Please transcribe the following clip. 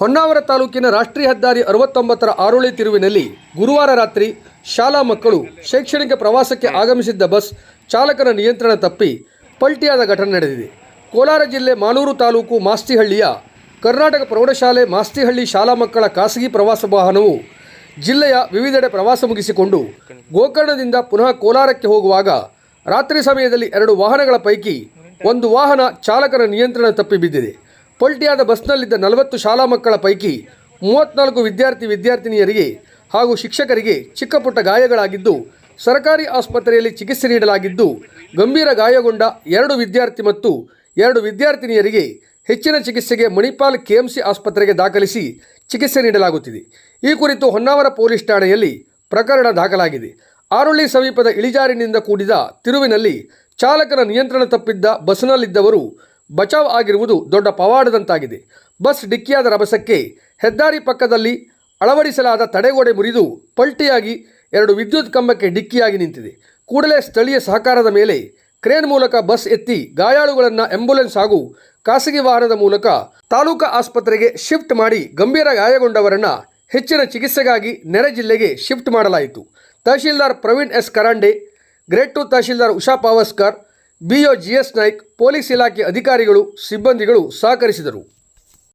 ಹೊನ್ನಾವರ ತಾಲೂಕಿನ ರಾಷ್ಟ್ರೀಯ ಹೆದ್ದಾರಿ ಅರವತ್ತೊಂಬತ್ತರ ಆರೋಳಿ ತಿರುವಿನಲ್ಲಿ ಗುರುವಾರ ರಾತ್ರಿ ಶಾಲಾ ಮಕ್ಕಳು ಶೈಕ್ಷಣಿಕ ಪ್ರವಾಸಕ್ಕೆ ಆಗಮಿಸಿದ್ದ ಬಸ್ ಚಾಲಕನ ನಿಯಂತ್ರಣ ತಪ್ಪಿ ಪಲ್ಟಿಯಾದ ಘಟನೆ ನಡೆದಿದೆ. ಕೋಲಾರ ಜಿಲ್ಲೆ ಮಾಲೂರು ತಾಲೂಕು ಮಾಸ್ತಿಹಳ್ಳಿಯ ಕರ್ನಾಟಕ ಪ್ರೌಢಶಾಲೆ ಮಾಸ್ತಿಹಳ್ಳಿ ಶಾಲಾ ಮಕ್ಕಳ ಖಾಸಗಿ ಪ್ರವಾಸ ವಾಹನವು ಜಿಲ್ಲೆಯ ವಿವಿಧೆಡೆ ಪ್ರವಾಸ ಮುಗಿಸಿಕೊಂಡು ಗೋಕರ್ಣದಿಂದ ಪುನಃ ಕೋಲಾರಕ್ಕೆ ಹೋಗುವಾಗ ರಾತ್ರಿ ಸಮಯದಲ್ಲಿ ಎರಡು ವಾಹನಗಳ ಪೈಕಿ ಒಂದು ವಾಹನ ಚಾಲಕನ ನಿಯಂತ್ರಣ ತಪ್ಪಿ ಬಿದ್ದಿದೆ. ಪಲ್ಟಿಯಾದ ಬಸ್ನಲ್ಲಿದ್ದ ನಲವತ್ತು ಶಾಲಾ ಮಕ್ಕಳ ಪೈಕಿ ಮೂವತ್ನಾಲ್ಕು ವಿದ್ಯಾರ್ಥಿ ವಿದ್ಯಾರ್ಥಿನಿಯರಿಗೆ ಹಾಗೂ ಶಿಕ್ಷಕರಿಗೆ ಚಿಕ್ಕ ಪುಟ್ಟ ಗಾಯಗಳಾಗಿದ್ದು, ಸರ್ಕಾರಿ ಆಸ್ಪತ್ರೆಯಲ್ಲಿ ಚಿಕಿತ್ಸೆ ನೀಡಲಾಗಿದ್ದು, ಗಂಭೀರ ಗಾಯಗೊಂಡ ಎರಡು ವಿದ್ಯಾರ್ಥಿ ಮತ್ತು ಎರಡು ವಿದ್ಯಾರ್ಥಿನಿಯರಿಗೆ ಹೆಚ್ಚಿನ ಚಿಕಿತ್ಸೆಗೆ ಮಣಿಪಾಲ್ ಕೆಎಂಸಿ ಆಸ್ಪತ್ರೆಗೆ ದಾಖಲಿಸಿ ಚಿಕಿತ್ಸೆ ನೀಡಲಾಗುತ್ತಿದೆ. ಈ ಕುರಿತು ಹೊನ್ನಾವರ ಪೊಲೀಸ್ ಠಾಣೆಯಲ್ಲಿ ಪ್ರಕರಣ ದಾಖಲಾಗಿದೆ. ಆರುಳ್ಳಿ ಸಮೀಪದ ಇಳಿಜಾರಿನಿಂದ ಕೂಡಿದ ತಿರುವಿನಲ್ಲಿ ಚಾಲಕನ ನಿಯಂತ್ರಣ ತಪ್ಪಿದ್ದ ಬಸ್ನಲ್ಲಿದ್ದವರು ಬಚಾವ್ ಆಗಿರುವುದು ದೊಡ್ಡ ಪವಾಡದಂತಾಗಿದೆ. ಬಸ್ ಡಿಕ್ಕಿಯಾದ ರಭಸಕ್ಕೆ ಹೆದ್ದಾರಿ ಪಕ್ಕದಲ್ಲಿ ಅಳವಡಿಸಲಾದ ತಡೆಗೋಡೆ ಮುರಿದು ಪಲ್ಟಿಯಾಗಿ ಎರಡು ವಿದ್ಯುತ್ ಕಂಬಕ್ಕೆ ಡಿಕ್ಕಿಯಾಗಿ ನಿಂತಿದೆ. ಕೂಡಲೇ ಸ್ಥಳೀಯ ಸಹಕಾರದ ಮೇಲೆ ಕ್ರೇನ್ ಮೂಲಕ ಬಸ್ ಎತ್ತಿ ಗಾಯಾಳುಗಳನ್ನು ಆಂಬ್ಯುಲೆನ್ಸ್ ಹಾಗೂ ಖಾಸಗಿ ವಾಹನದ ಮೂಲಕ ತಾಲೂಕಾ ಆಸ್ಪತ್ರೆಗೆ ಶಿಫ್ಟ್ ಮಾಡಿ ಗಂಭೀರ ಗಾಯಗೊಂಡವರನ್ನು ಹೆಚ್ಚಿನ ಚಿಕಿತ್ಸೆಗಾಗಿ ನೆರೆ ಜಿಲ್ಲೆಗೆ ಶಿಫ್ಟ್ ಮಾಡಲಾಯಿತು. Tahsildar Praveen S Karande, grade two tahsildar Usha Pawaskar BO GS Naik police ಇಲಾಖೆ ಅಧಿಕಾರಿಗಳು ಸಿಬ್ಬಂದಿಗಳು ಸಹಕರಿಸಿದರು.